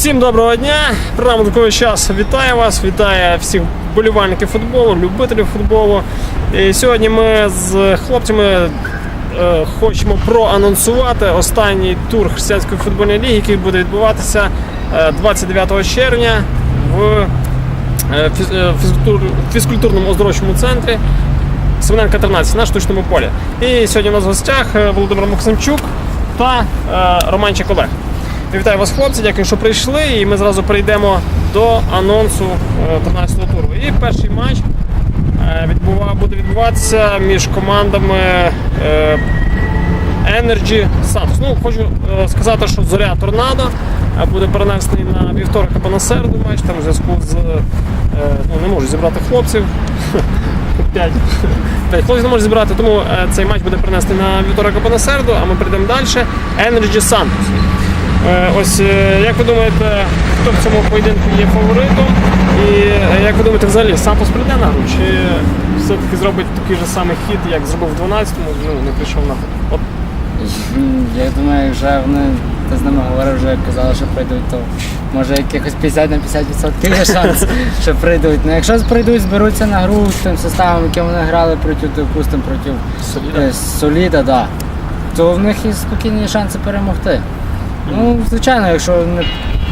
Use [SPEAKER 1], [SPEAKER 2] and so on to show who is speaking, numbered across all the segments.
[SPEAKER 1] Всім доброго дня! Програма такий час вітає вас, вітає всіх болівальників футболу, любителів футболу. І сьогодні ми з хлопцями е, хочемо проанонсувати останній тур християнської футбольної ліги, який буде відбуватися е, 29 червня в е, е, фізкультур- фізкультурному оздоровчому центрі Свиненка 13 на штучному полі. І сьогодні у нас в гостях е, Володимир Максимчук та е, Романчик Олег. Вітаю вас, хлопці, дякую, що прийшли. І ми зразу перейдемо до анонсу 13-го туру. І перший матч е, відбува- буде відбуватися між командами е, Energy Santos. Ну, хочу е, сказати, що зоря торнадо е, буде перенесений на вівторок або на середу матч. Там в зв'язку з е, ну, не можу зібрати хлопців. П'ять. П'ять хлопців не може зібрати, тому е, цей матч буде перенесений на вівторок або на середу, а ми прийдемо далі. Energy Santos. Е, Ось е, як ви думаєте, хто в цьому поєдинку є фаворитом? І е, як ви думаєте, взагалі Сантос прийде на гру? Чи все-таки зробить такий же самий хід, як зробив в 12-му, ну не прийшов на От
[SPEAKER 2] Я думаю, вже вони ти з ними говорив, вже казали, що прийдуть, то може якихось 50 на 50% є шанс, що прийдуть. Ну якщо прийдуть, зберуться на гру з тим составом, яким вони грали проти, допустимо, проти
[SPEAKER 1] Соліда.
[SPEAKER 2] Соліда, да, то в них і спокійні шанси перемогти. Ну, звичайно, якщо не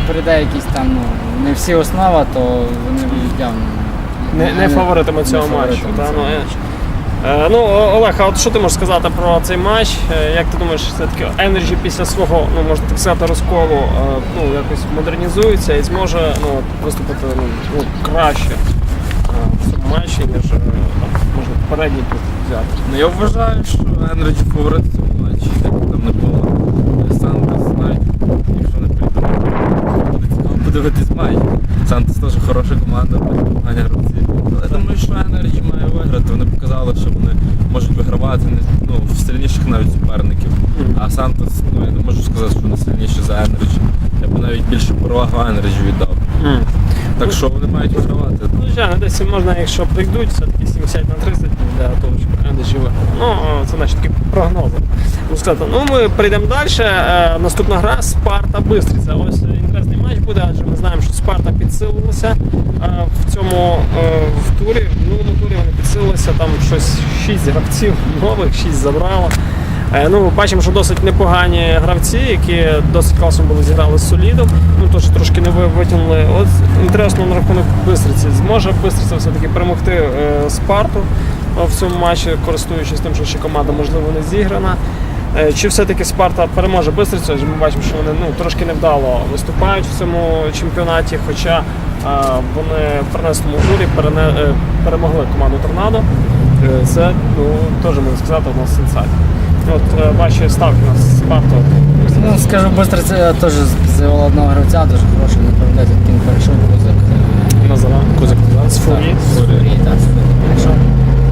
[SPEAKER 2] прийде якийсь там, ну, не всі основа, то вони будуть явно.
[SPEAKER 1] не, не фаворитами цього
[SPEAKER 2] не
[SPEAKER 1] матчу.
[SPEAKER 2] фаворитами
[SPEAKER 1] Та,
[SPEAKER 2] цього
[SPEAKER 1] ну, е,
[SPEAKER 2] матчу.
[SPEAKER 1] Е, Ну, О- Олег, а от що ти можеш сказати про цей матч? Е, Як ти думаєш, все-таки Energy після свого, ну можна так сказати, розколу е, ну, якось модернізується і зможе ну, от, виступити ну, ну, краще е, в цьому матчі, ніж е, там, можна передній тут взяти.
[SPEAKER 3] Ну я вважаю, що Енерджі фаворит в цьому матчі. Як там не було. Сантос навіть, якщо не прийде, буде цікаво подивитись матч. Сантос теж хороша команда, Аня гравці. Але я думаю, що Енерджі має виграти. Вони показали, що вони можуть вигравати ну, в сильніших навіть суперників. А Сантос, ну я не можу сказати, що вони сильніші за Енерджі. Я б навіть більше перевагу Енерджі віддав. Так що вони мають вигравати.
[SPEAKER 1] Ну, Звичайно, десь можна, якщо прийдуть, все-таки 70 на 30 для того, щоб Energy живе. Ну, е, це наші такі прогнози. Можна сказати. Ну, ми прийдемо далі. Е, Наступна гра Спарта Бистриця. Ось інтересний матч буде, адже ми знаємо, що Спарта підсилилася е, в цьому в турі. В минулому турі вони підсилилися, там щось 6 гравців нових, 6 забрало. Ну, бачимо, що досить непогані гравці, які досить класно були зіграли з солідом. Ну теж трошки не витягнули. От інтересно на рахунок Бистриці. Зможе Бистриця все-таки перемогти е, Спарту в цьому матчі, користуючись тим, що ще команда можливо не зіграна. Е, Чи все-таки Спарта переможе Бистрицю? Ми бачимо, що вони ну, трошки невдало виступають в цьому чемпіонаті, хоча е, вони в перенесному турі перене- е, перемогли команду Торнадо. Це ну, теж можна сказати одна з сенсацій. От ваші ставки на Спарту.
[SPEAKER 2] Ну, скажу це теж завела одного гравця, дуже хороший, не пам'ятаю, як він перейшов козак.
[SPEAKER 1] Назара. Козак з Фурії.
[SPEAKER 2] З Фурії, так.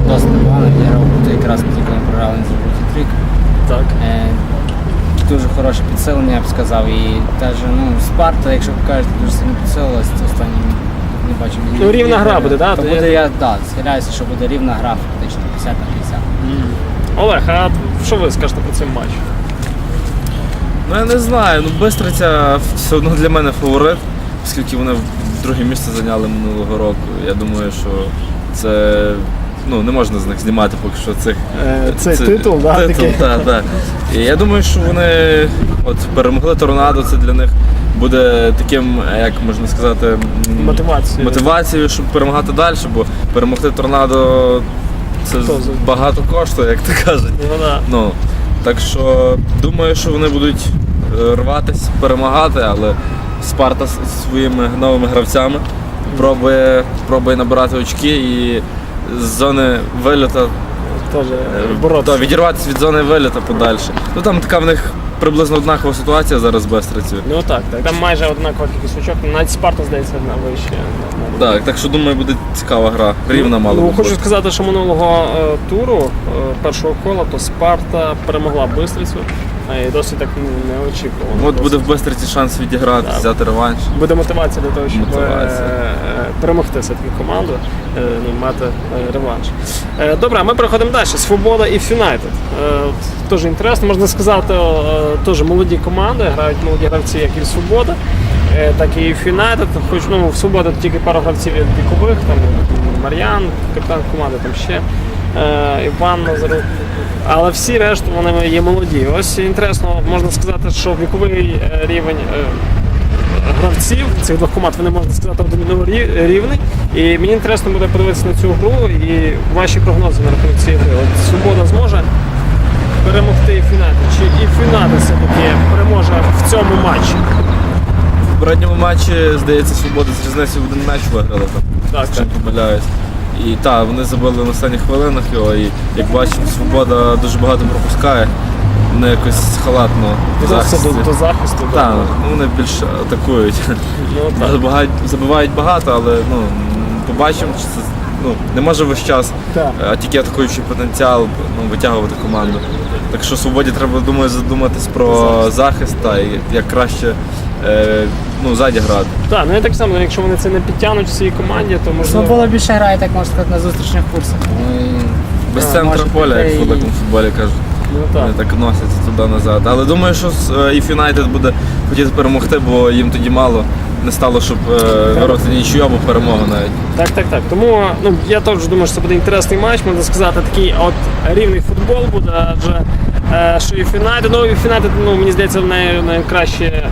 [SPEAKER 2] Досить непогано відіграв, то якраз тільки не програли, він зробив трик.
[SPEAKER 1] Так.
[SPEAKER 2] Е, Дуже хороше підсилення, я б сказав. І теж, ну, Спарта, якщо ви кажете, дуже сильно підсилилась, це останнім не бачу. ні-
[SPEAKER 1] Ну, рівна гра буде, да?
[SPEAKER 2] То
[SPEAKER 1] То
[SPEAKER 2] буде,
[SPEAKER 1] я-
[SPEAKER 2] я, да, схиляюся, що буде рівна гра, фактично 50 на 50.
[SPEAKER 1] Олег, а що ви скажете про цей матч?
[SPEAKER 3] Ну я не знаю, ну Бистриця все одно для мене фаворит, оскільки вони друге місце зайняли минулого року. Я думаю, що це ну, не можна з них знімати поки що цих.
[SPEAKER 1] Е, цей
[SPEAKER 3] це-
[SPEAKER 1] титул, да,
[SPEAKER 3] титул,
[SPEAKER 1] такий?
[SPEAKER 3] та, та. І я думаю, що вони от перемогли торнадо, це для них буде таким, як можна сказати,
[SPEAKER 1] Мотивацією.
[SPEAKER 3] мотивацією, щоб перемагати далі, бо перемогти торнадо це багато коштує, як то кажуть.
[SPEAKER 1] Ну, да.
[SPEAKER 3] Ну, так що думаю, що вони будуть е, рватися, перемагати, але Спарта з своїми новими гравцями пробує, пробує набирати очки і з зони виліта
[SPEAKER 1] Теж
[SPEAKER 3] е, відірватися від зони виліта подальше. Ну там така в них приблизно однакова ситуація зараз Бестрицею.
[SPEAKER 1] Ну так, так. Там майже однакова кількість очок. Навіть Спарта, здається, на вище.
[SPEAKER 3] Так, так що думаю, буде цікава гра. Рівна мала
[SPEAKER 1] Ну, хочу сказати, що минулого е, туру, е, першого кола, то Спарта перемогла Бистрицю. е, І досить так ну, неочікувано.
[SPEAKER 3] От буде в Бестриці шанс відіграти, взяти реванш.
[SPEAKER 1] Буде мотивація для того, щоб е,
[SPEAKER 3] Мотивація.
[SPEAKER 1] е, перемогти все-таки команду, е, ну, мати е, реванш. Е, Добре, ми переходимо далі. Свобода і Фюнайтед. Теж інтересно, можна сказати, теж молоді команди, грають молоді гравці, як і Свобода. так і Фінайтед. Хоч ну, в суботу тільки пару гравців є вікових, там Мар'ян, капітан команди, там ще Іван Назарук. Але всі решту вони є молоді. Ось інтересно, можна сказати, що віковий рівень. Гравців цих двох команд вони можна сказати один рі- рівний. І мені інтересно буде подивитися на цю гру і ваші прогнози на рахунок цієї гри. От Свобода зможе перемогти і Фінати. Чи і Фінати все-таки переможе в цьому матчі?
[SPEAKER 3] В попередньому матчі, здається, свобода з різницею в один м'яч виграла.
[SPEAKER 1] Так,
[SPEAKER 3] якщо не помиляюсь. І так, вони забили на останніх хвилинах його, і як бачимо, свобода дуже багато пропускає. Вони якось халатно
[SPEAKER 1] Відноситься
[SPEAKER 3] захисті.
[SPEAKER 1] до, до захисту. да.
[SPEAKER 3] Так, ну, вони більше атакують.
[SPEAKER 1] Ну, так.
[SPEAKER 3] Забивають, забивають багато, але ну, побачимо, чи це ну, не може весь час,
[SPEAKER 1] Так.
[SPEAKER 3] а тільки атакуючий потенціал ну, витягувати команду. Так що свободі треба думаю, задуматись про захист та і як краще е, ну, ззаді грати.
[SPEAKER 1] Так, ну я так само, якщо вони це не підтягнуть в своїй команді, то можливо.
[SPEAKER 2] Свобода більше грає, так можна сказати, на зустрічних курсах. Ну, і,
[SPEAKER 3] Без
[SPEAKER 2] е,
[SPEAKER 3] центра поля, як в великому футболі кажуть.
[SPEAKER 1] Ну, так.
[SPEAKER 3] Вони так носяться туди-назад. Але думаю, що і Юнайтед буде хотіти перемогти, бо їм тоді мало не стало, щоб е, нічого нічию або перемогу навіть.
[SPEAKER 1] Так, так, так. Тому ну я теж думаю, що це буде інтересний матч. Можна сказати, такий от рівний футбол буде, адже е, що і Юнайтед, ну і Фінайти, ну мені здається, най, найкраще.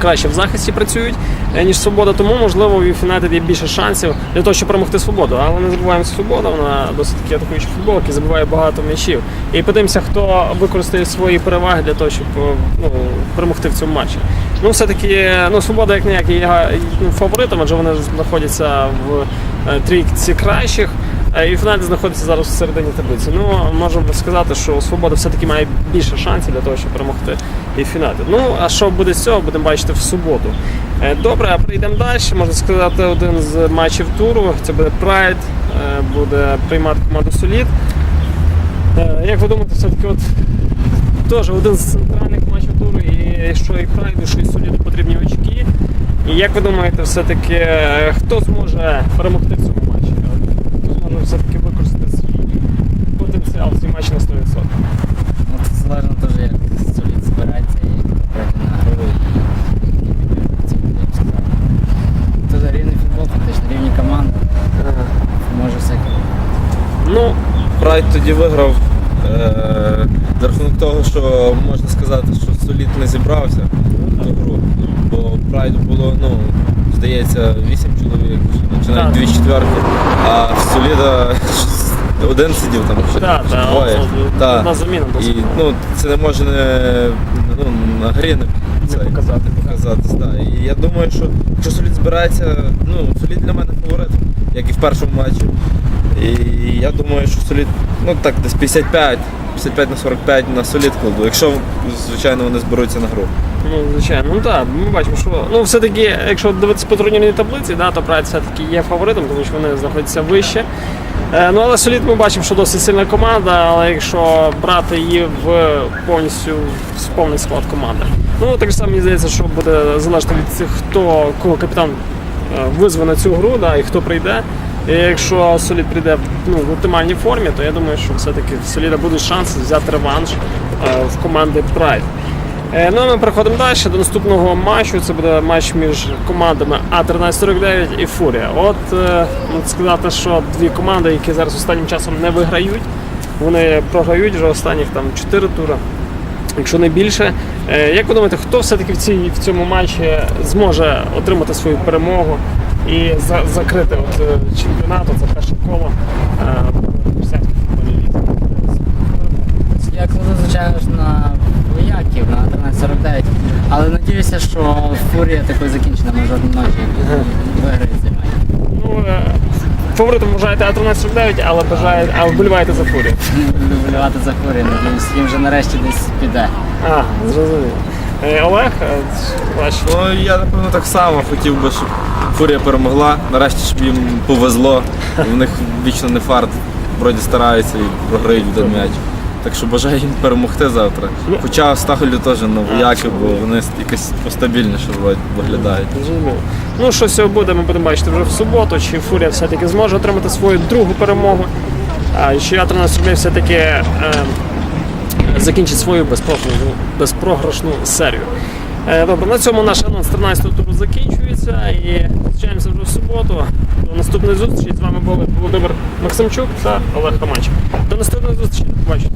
[SPEAKER 1] Краще в захисті працюють, е, ніж свобода, тому можливо у Фінайтед є більше шансів для того, щоб перемогти свободу. Але не забуваємо свобода, вона досить таки атакуючий футбол, який забиває багато м'ячів. І подивимося, хто використає свої переваги для того, щоб е, ну, перемогти в цьому матчі. Ну, все-таки ну, свобода як ніяк є ну, фаворитом, адже вони знаходяться в е, трійці кращих. Е, І Фінальний знаходиться зараз в середині таблиці. Ну, можемо сказати, що Свобода все-таки має більше шансів для того, щоб перемогти і фінати. Ну, а що буде з цього, будемо бачити в суботу. Е, Добре, а прийдемо далі. Можна сказати, один з матчів туру. Це буде Прайд, е, буде приймати команду Солід. Як ви думаєте, все-таки от теж один з центральних матчів туру, і що і Прайду, що і Соліду потрібні очки. І як ви думаєте, все-таки хто зможе перемогти в цьому все-таки використати свій потенціал в цій матчі на 100%?
[SPEAKER 2] Ну, це залежно теж, як солід збирається і на гру. і ці, як сказати. Тут рівний футбол, фактично рівні команди. Може всяке.
[SPEAKER 1] Ну,
[SPEAKER 3] Прайд тоді виграв е, за рахунок того, що можна сказати, що Солід не зібрався в ту гру. Бо Прайду було, ну, здається, 8 чоловік, чи навіть дві четверки, а в Соліда один сидів там ще
[SPEAKER 1] так, так,
[SPEAKER 3] двоє. Та.
[SPEAKER 1] одна заміна
[SPEAKER 3] І ну, це не може не, ну, на грі не, це,
[SPEAKER 1] показати.
[SPEAKER 3] Показатись. Да. І я думаю, що якщо Солід збирається, ну, Солід для мене фаворит, як і в першому матчі. І я думаю, що Солід, ну так, десь 55, 55 на 45 на Солід кладу, якщо, звичайно, вони зберуться на гру.
[SPEAKER 1] Ну, звичайно, ну так, ми бачимо, що ну все-таки, якщо дивитися по турнірній таблиці, да, то Прайд все-таки є фаворитом, тому що вони знаходяться вище. Е, ну але Солід ми бачимо, що досить сильна команда, але якщо брати її в повністю в повний склад команди. Ну так само мені здається, що буде залежати від цих, хто кого капітан е, визве на цю гру, да, і хто прийде. І якщо Солід прийде ну, в оптимальній формі, то я думаю, що все-таки в Соліда будуть шанси взяти реванш е, в команди Прайд. Е, Ну, а ми переходимо далі до наступного матчу. Це буде матч між командами А1349 і Фурія. От можна сказати, що дві команди, які зараз останнім часом не виграють, вони програють вже останніх там 4 тури, якщо не більше. Е, Як ви думаєте, хто все-таки в, цій, в цьому матчі зможе отримати свою перемогу і за, закрити от, е, чемпіонат, це перше коло Християнській футбольній лізі?
[SPEAKER 2] Я кладу, звичайно на вояків на 1349, але надіюся, що фурія такою закінчена може одночі виграє цей матч.
[SPEAKER 1] Ну, е, фаворитом вважаєте А1349, але бажаєте, а вболіваєте за фурію.
[SPEAKER 2] Вболівати за фурію, надіюсь, їм вже нарешті десь піде.
[SPEAKER 1] А, зрозумів. Е, Олег, е, ваш.
[SPEAKER 3] Ну, я напевно так само хотів би, щоб Фурія перемогла. Нарешті, щоб їм повезло. В них вічно не фарт. Вроді стараються і програють один м'яч. Так що бажаю їм перемогти завтра. Хоча Стахолю теж на вояки, бо вони якось постабільніше вроді виглядають.
[SPEAKER 1] Зрозумів. Ну, що цього буде, ми будемо бачити вже в суботу, чи Фурія все-таки зможе отримати свою другу перемогу, а чи А1349 все-таки е, закінчить свою безпрограшну, безпрограшну серію. Е, Добре, на цьому наш анонс 13 туру закінчується і зустрічаємося вже в суботу. До наступної зустрічі. З вами були Володимир Максимчук та Олег Романчик. До наступної зустрічі. Побачите.